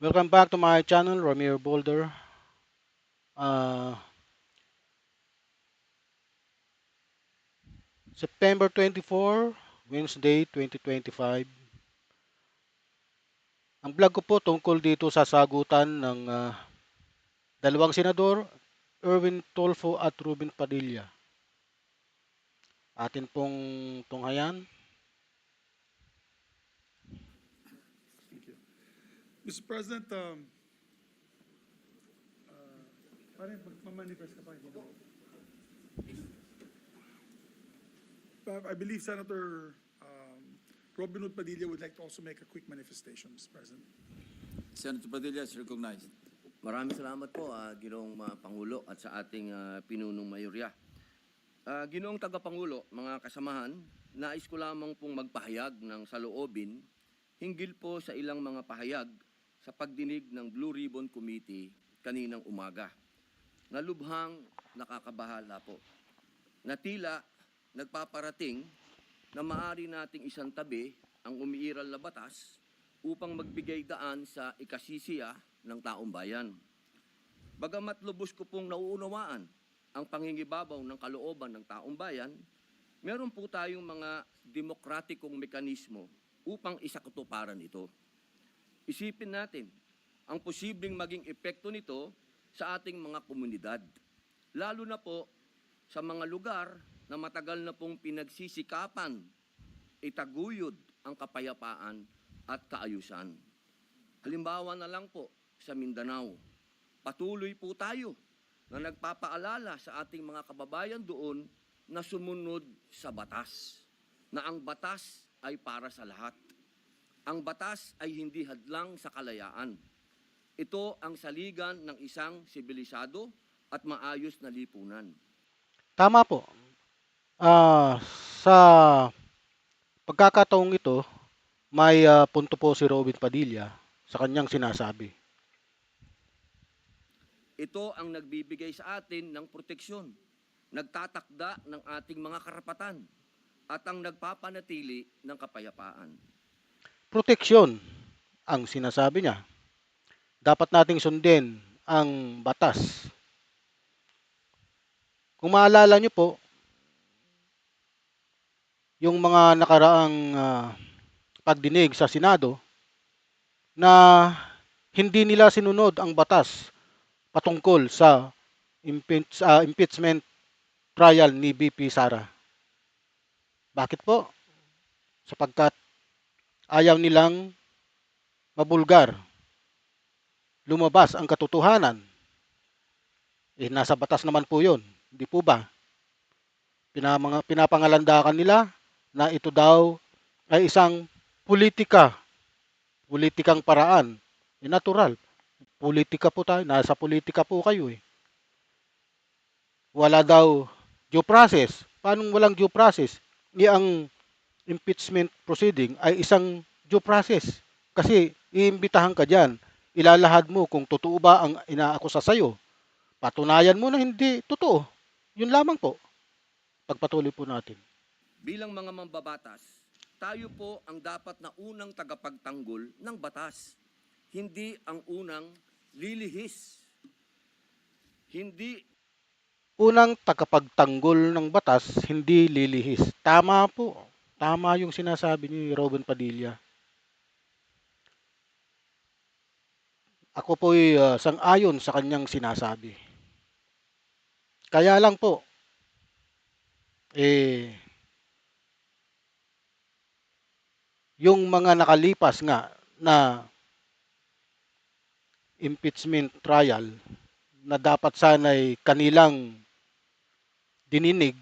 Welcome back to my channel, Ramir Boulder. Uh, September 24, Wednesday 2025. Ang vlog ko po tungkol dito sa sagutan ng ah, dalawang senador, Erwin Tolfo at Ruben Padilla. Atin pong tunghayan. Mr. President, um, uh, parang magmamanifest ka pa, hindi na. Uh, I believe Senator um, Robin Hood Padilla would like to also make a quick manifestation, Mr. President. Senator Padilla is recognized. Maraming salamat po, ah, Ginoong ah, Pangulo at sa ating ah, pinunong mayorya. Ah, Ginoong Tagapangulo, mga kasamahan, nais ko lamang pong magpahayag ng saloobin hinggil po sa ilang mga pahayag sa pagdinig ng Blue Ribbon Committee kaninang umaga. Nalubhang nakakabahala po. Na tila nagpaparating na maaari nating isang tabi ang umiiral na batas upang magbigay daan sa ikasisiya ng taong bayan. Bagamat lubos ko pong nauunawaan ang pangingibabaw ng kalooban ng taong bayan, meron po tayong mga demokratikong mekanismo upang isakatuparan ito. Isipin natin ang posibleng maging epekto nito sa ating mga komunidad. Lalo na po sa mga lugar na matagal na pong pinagsisikapan, itaguyod ang kapayapaan at kaayusan. Halimbawa na lang po sa Mindanao, patuloy po tayo na nagpapaalala sa ating mga kababayan doon na sumunod sa batas. Na ang batas ay para sa lahat. Ang batas ay hindi hadlang sa kalayaan. Ito ang saligan ng isang sibilisado at maayos na lipunan. Tama po. Ah, sa pagkakataong ito, may ah, punto po si Robin Padilla sa kanyang sinasabi. Ito ang nagbibigay sa atin ng proteksyon, nagtatakda ng ating mga karapatan, at ang nagpapanatili ng kapayapaan. Proteksyon ang sinasabi niya. Dapat nating sundin ang batas. Kung maalala niyo po, yung mga nakaraang ah, pagdinig sa Senado na hindi nila sinunod ang batas patungkol sa impeachment trial ni BP Sara. Bakit po? Sapagkat ayaw nilang mabulgar. Lumabas ang katotohanan. Eh, nasa batas naman po yun. Hindi po ba? Pinamanga, pinapangalandakan nila na ito daw ay isang politika. Politikang paraan. Eh, natural. Politika po tayo. Nasa politika po kayo eh. Wala daw due process. Paano walang due process? Ni ang impeachment proceeding ay isang due process. Kasi iimbitahan ka dyan. Ilalahad mo kung totoo ba ang inaakusa sa'yo. Patunayan mo na hindi totoo. Yun lamang po. Pagpatuloy po natin. Bilang mga mambabatas, tayo po ang dapat na unang tagapagtanggol ng batas. Hindi ang unang lilihis. Hindi Unang tagapagtanggol ng batas, hindi lilihis. Tama po. Tama yung sinasabi ni Robin Padilla. Ako po'y uh, sang-ayon sa kanyang sinasabi. Kaya lang po, eh, yung mga nakalipas nga na impeachment trial na dapat sana'y kanilang dininig,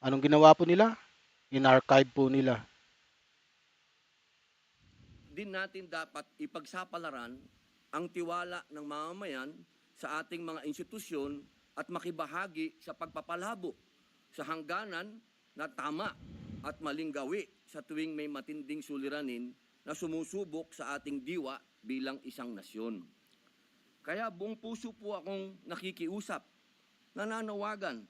anong ginawa po nila? In-archive po nila. din natin dapat ipagsapalaran ang tiwala ng mamamayan sa ating mga institusyon at makibahagi sa pagpapalabo sa hangganan na tama at maling gawi sa tuwing may matinding suliranin na sumusubok sa ating diwa bilang isang nasyon. Kaya buong puso po akong nakikiusap, nananawagan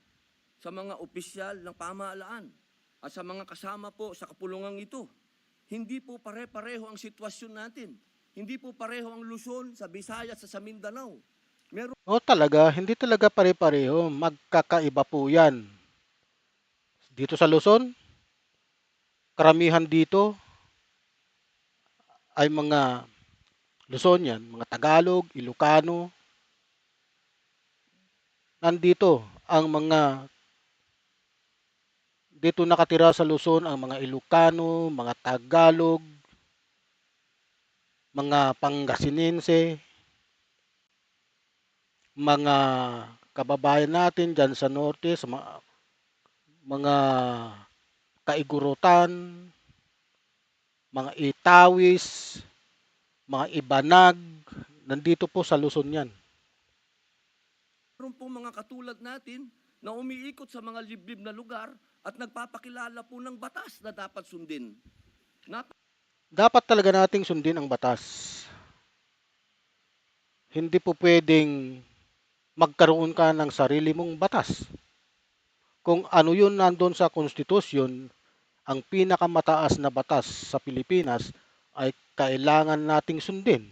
sa mga opisyal ng pamahalaan at sa mga kasama po sa kapulungang ito. Hindi po pare-pareho ang sitwasyon natin. Hindi po pareho ang Luzon sa Visayas sa, Mindanao. Meron O talaga, hindi talaga pare-pareho. Magkakaiba po yan. Dito sa Luzon, karamihan dito ay mga Luzonian, mga Tagalog, Ilocano. Nandito ang mga dito nakatira sa Luzon ang mga Ilocano, mga Tagalog, mga Pangasinense, mga kababayan natin dyan sa norte, sa mga, mga kaigurutan, mga itawis, mga ibanag, nandito po sa Luzon yan. Meron pong mga katulad natin na umiikot sa mga liblib na lugar at nagpapakilala po ng batas na dapat sundin. Nap- Dapat talaga nating sundin ang batas. Hindi po pwedeng magkaroon ka ng sarili mong batas. Kung ano yun nandun sa konstitusyon, ang pinakamataas na batas sa Pilipinas ay kailangan nating sundin.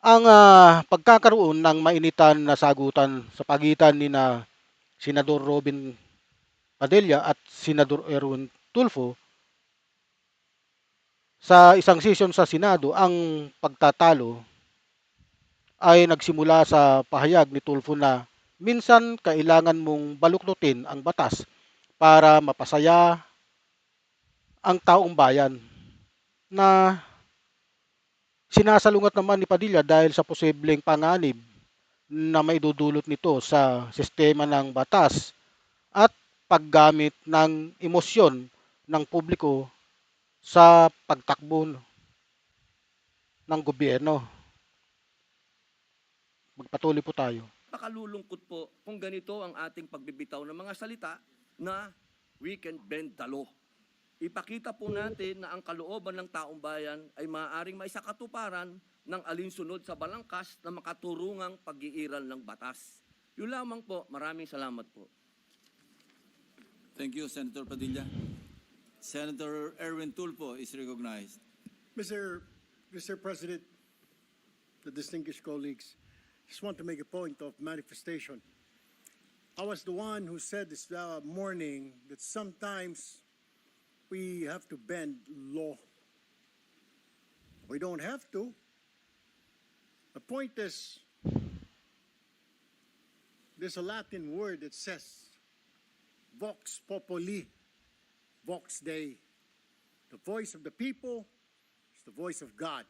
Ang ah, pagkakaroon ng mainitan na sagutan sa pagitan ni na Senador Robin Padilla at Senador Erwin Tulfo sa isang session sa Senado, ang pagtatalo ay nagsimula sa pahayag ni Tulfo na minsan kailangan mong baluktutin ang batas para mapasaya ang taong bayan na sinasalungat naman ni Padilla dahil sa posibleng panganib na may dudulot nito sa sistema ng batas at paggamit ng emosyon ng publiko sa pagtakbo ng gobyerno. Magpatuloy po tayo. Pakalulungkot po kung ganito ang ating pagbibitaw ng mga salita na we can bend the law. Ipakita po natin na ang kalooban ng taong bayan ay maaaring maisakatuparan ng alinsunod sa balangkas na makaturungang pag-iiral ng batas. Yun lamang po. Maraming salamat po. Thank you, Senator Padilla. Senator Erwin Tulfo is recognized. Mr. Mr. President, the distinguished colleagues, just want to make a point of manifestation. I was the one who said this uh, morning that sometimes we have to bend law. We don't have to. The point is, there's a Latin word that says, vox populi, vox dei. The voice of the people is the voice of God.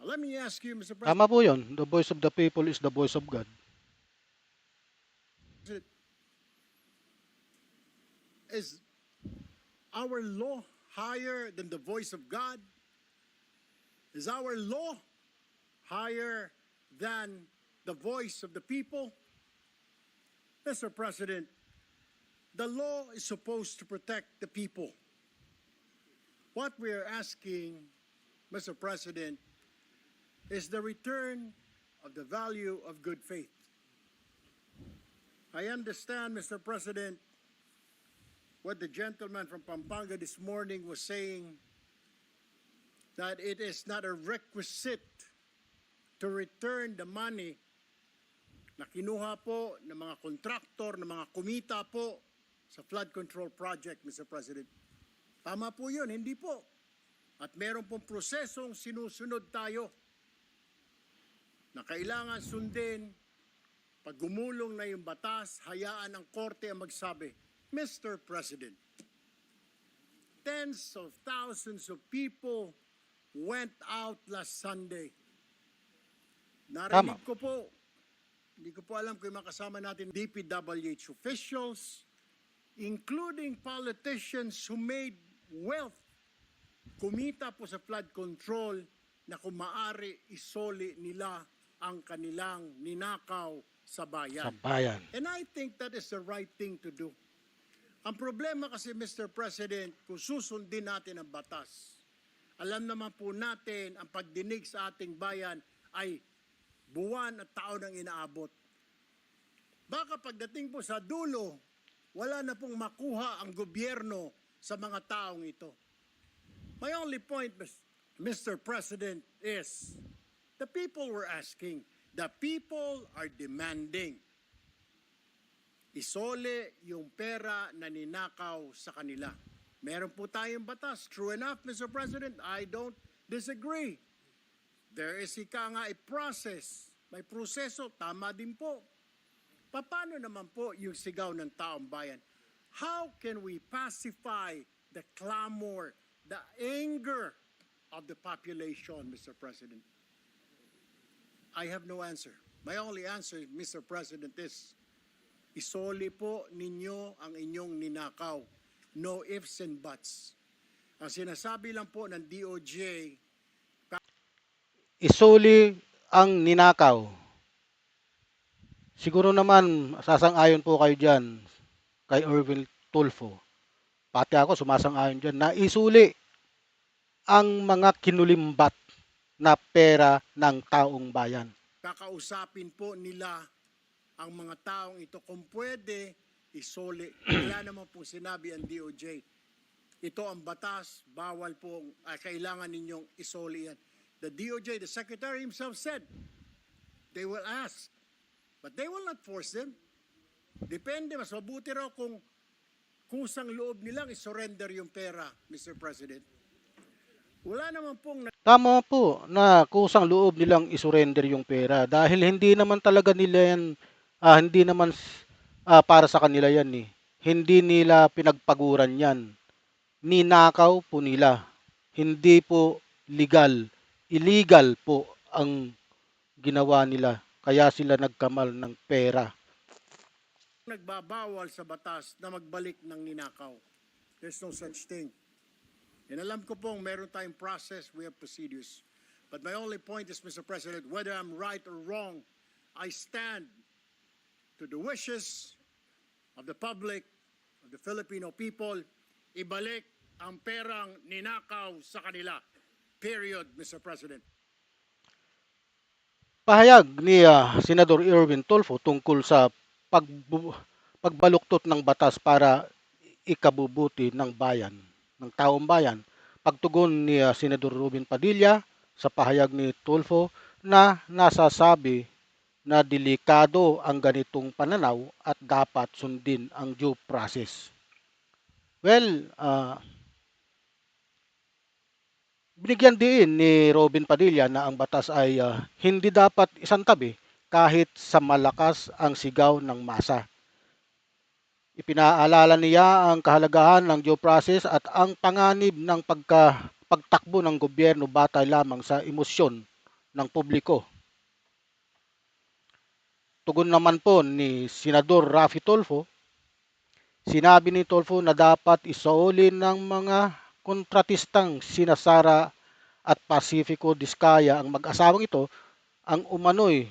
Now, let me ask you, Mr. President, Tama po yun. The voice of the people is the voice of God. is our law higher than the voice of God? Is our law higher than the voice of the people? Mr. President, the law is supposed to protect the people. What we are asking, Mr. President, is the return of the value of good faith. I understand, Mr. President, what the gentleman from Pampanga this morning was saying that it is not a requisite to return the money na kinuha po ng mga kontraktor, ng mga kumita po sa flood control project, Mr. President. Tama po yun, hindi po. At meron pong prosesong sinusunod tayo na kailangan sundin pag gumulong na yung batas, hayaan ang korte ang magsabi, Mr. President, tens of thousands of people went out last Sunday. Narinig Tama. ko po, hindi ko po alam kung yung makasama natin DPWH officials, including politicians who made wealth, kumita po sa flood control na kung maaari isoli nila ang kanilang ninakaw sa bayan. Sa bayan. And I think that is the right thing to do. Ang problema kasi, Mr. President, kung susundin natin ang batas, alam naman po natin ang pagdinig sa ating bayan ay buwan at taon ang inaabot. Baka pagdating po sa dulo, wala na pong makuha ang gobyerno sa mga taong ito. My only point, Mr. President, is the people were asking, the people are demanding. Isole yung pera na ninakaw sa kanila. Meron po tayong batas. True enough, Mr. President, I don't disagree. There is ika nga a process. May proseso, tama din po. Paano naman po yung sigaw ng taong bayan? How can we pacify the clamor, the anger of the population, Mr. President? I have no answer. My only answer, Mr. President, is isoli po ninyo ang inyong ninakaw. No ifs and buts. Ang sinasabi lang po ng DOJ, Isuli ang ninakaw. Siguro naman, sasang-ayon po kayo dyan kay Irvin Tulfo. Pati ako sumasang-ayon dyan na isuli ang mga kinulimbat na pera ng taong bayan. kakausapin po nila ang mga taong ito kung pwede isoli. Wala naman po sinabi ang DOJ. Ito ang batas, bawal po, ah, kailangan ninyong isoli yan. The DOJ, the Secretary himself said, they will ask, but they will not force them. Depende, mas mabuti raw kung kusang loob nilang isurrender yung pera, Mr. President. Wala naman pong Tama po na kusang loob nilang isurrender yung pera dahil hindi naman talaga nila yan, ah, hindi naman ah, para sa kanila yan eh. Hindi nila pinagpaguran yan. Ninakaw po nila. Hindi po legal. Illegal po ang ginawa nila. Kaya sila nagkamal ng pera. nagbabawal sa batas na magbalik ng ninakaw. There's no such thing. And alam ko pong meron tayong process, we have procedures. But my only point is, Mr. President, whether I'm right or wrong, I stand to the wishes of the public, of the Filipino people, ibalik ang perang ninakaw sa kanila. Period, Mr. President. Pahayag ni ah, Senador Irwin Tulfo tungkol sa pagbu- pagbaluktot ng batas para ikabubuti ng bayan, ng taong bayan. Pagtugon ni ah, Senador Ruben Padilla sa pahayag ni Tulfo na nasasabi na delikado ang ganitong pananaw at dapat sundin ang due process. Well, ah, binigyan din ni Robin Padilla na ang batas ay ah, hindi dapat isang tabi kahit sa malakas ang sigaw ng masa. Ipinaalala niya ang kahalagahan ng due process at ang panganib ng pagka, pagtakbo ng gobyerno batay lamang sa emosyon ng publiko. Tugon naman po ni Senador Rafi Tolfo, sinabi ni Tolfo na dapat isauli ng mga kontratistang sinasara at Pacifico Diskaya ang mag-asawang ito ang umano'y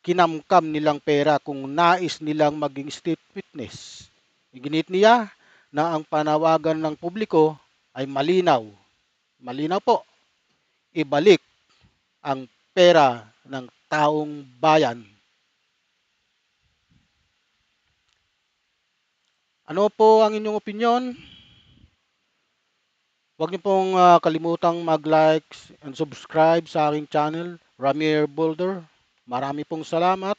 kinamkam nilang pera kung nais nilang maging state witness. Iginit niya na ang panawagan ng publiko ay malinaw. Malinaw po. Ibalik ang pera ng taong bayan. Ano po ang inyong opinion? Huwag niyo pong ah, kalimutang mag-like and subscribe sa aking channel, Ramir Boulder. Marami pong salamat.